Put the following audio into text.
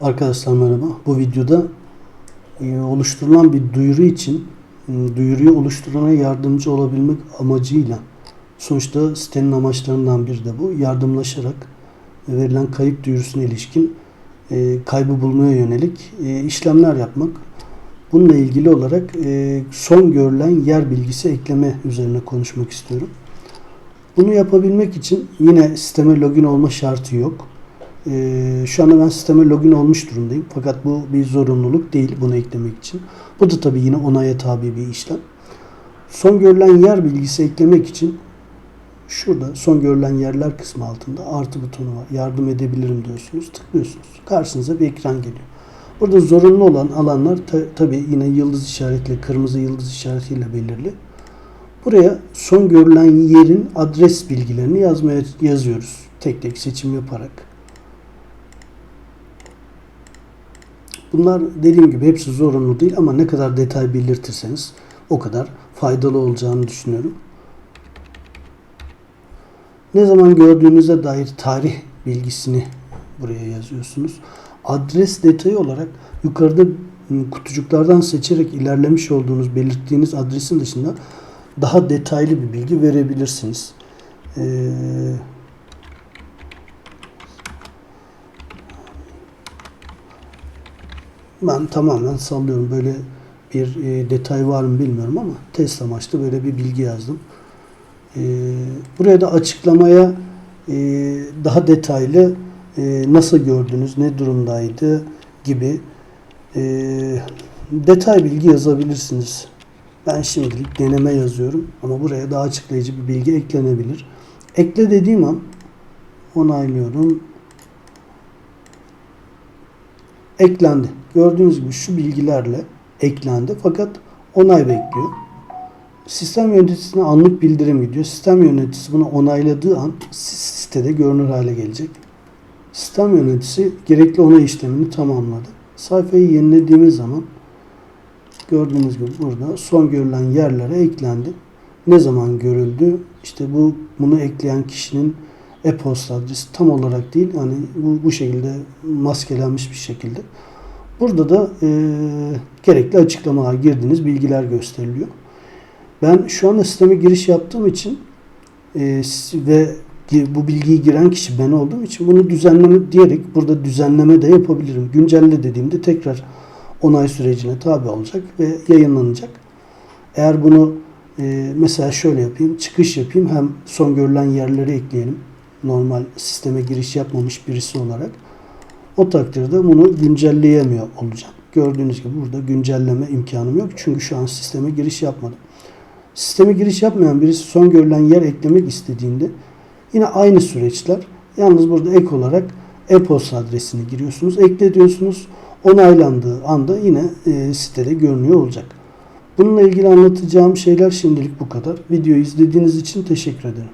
Arkadaşlar merhaba. Bu videoda e, oluşturulan bir duyuru için e, duyuruyu oluşturana yardımcı olabilmek amacıyla sonuçta sitenin amaçlarından biri de bu. Yardımlaşarak verilen kayıp duyurusuna ilişkin e, kaybı bulmaya yönelik e, işlemler yapmak. Bununla ilgili olarak e, son görülen yer bilgisi ekleme üzerine konuşmak istiyorum. Bunu yapabilmek için yine sisteme login olma şartı yok. Ee, şu anda ben sisteme login olmuş durumdayım. Fakat bu bir zorunluluk değil bunu eklemek için. Bu da tabii yine onaya tabi bir işlem. Son görülen yer bilgisi eklemek için şurada son görülen yerler kısmı altında artı butonu var. Yardım edebilirim diyorsunuz. Tıklıyorsunuz. Karşınıza bir ekran geliyor. Burada zorunlu olan alanlar ta- tabii yine yıldız işaretiyle, kırmızı yıldız işaretiyle belirli. Buraya son görülen yerin adres bilgilerini yazmaya yazıyoruz. Tek tek seçim yaparak. Bunlar dediğim gibi hepsi zorunlu değil ama ne kadar detay belirtirseniz o kadar faydalı olacağını düşünüyorum. Ne zaman gördüğünüze dair tarih bilgisini buraya yazıyorsunuz. Adres detayı olarak yukarıda kutucuklardan seçerek ilerlemiş olduğunuz belirttiğiniz adresin dışında daha detaylı bir bilgi verebilirsiniz. Ee, ben tamamen sallıyorum. Böyle bir e, detay var mı bilmiyorum ama test amaçlı böyle bir bilgi yazdım. Ee, buraya da açıklamaya e, daha detaylı e, nasıl gördünüz, ne durumdaydı gibi e, detay bilgi yazabilirsiniz. Ben şimdilik deneme yazıyorum ama buraya daha açıklayıcı bir bilgi eklenebilir. Ekle dediğim an onaylıyorum. Eklendi. Gördüğünüz gibi şu bilgilerle eklendi fakat onay bekliyor. Sistem yöneticisine anlık bildirim gidiyor. Sistem yöneticisi bunu onayladığı an sitede görünür hale gelecek. Sistem yöneticisi gerekli onay işlemini tamamladı. Sayfayı yenilediğimiz zaman gördüğünüz gibi burada son görülen yerlere eklendi. Ne zaman görüldü? İşte bu bunu ekleyen kişinin e-posta adresi tam olarak değil. Hani bu, bu şekilde maskelenmiş bir şekilde. Burada da e, gerekli açıklamalar girdiğiniz bilgiler gösteriliyor. Ben şu anda sisteme giriş yaptığım için e, ve bu bilgiyi giren kişi ben olduğum için bunu düzenleme diyerek burada düzenleme de yapabilirim. Güncelle dediğimde tekrar onay sürecine tabi olacak ve yayınlanacak. Eğer bunu e, mesela şöyle yapayım, çıkış yapayım hem son görülen yerleri ekleyelim. Normal sisteme giriş yapmamış birisi olarak. O takdirde bunu güncelleyemiyor olacağım. Gördüğünüz gibi burada güncelleme imkanım yok. Çünkü şu an sisteme giriş yapmadım. Sisteme giriş yapmayan birisi son görülen yer eklemek istediğinde yine aynı süreçler. Yalnız burada ek olarak e-posta adresini giriyorsunuz. Ekle diyorsunuz. Onaylandığı anda yine e, sitede görünüyor olacak. Bununla ilgili anlatacağım şeyler şimdilik bu kadar. Videoyu izlediğiniz için teşekkür ederim.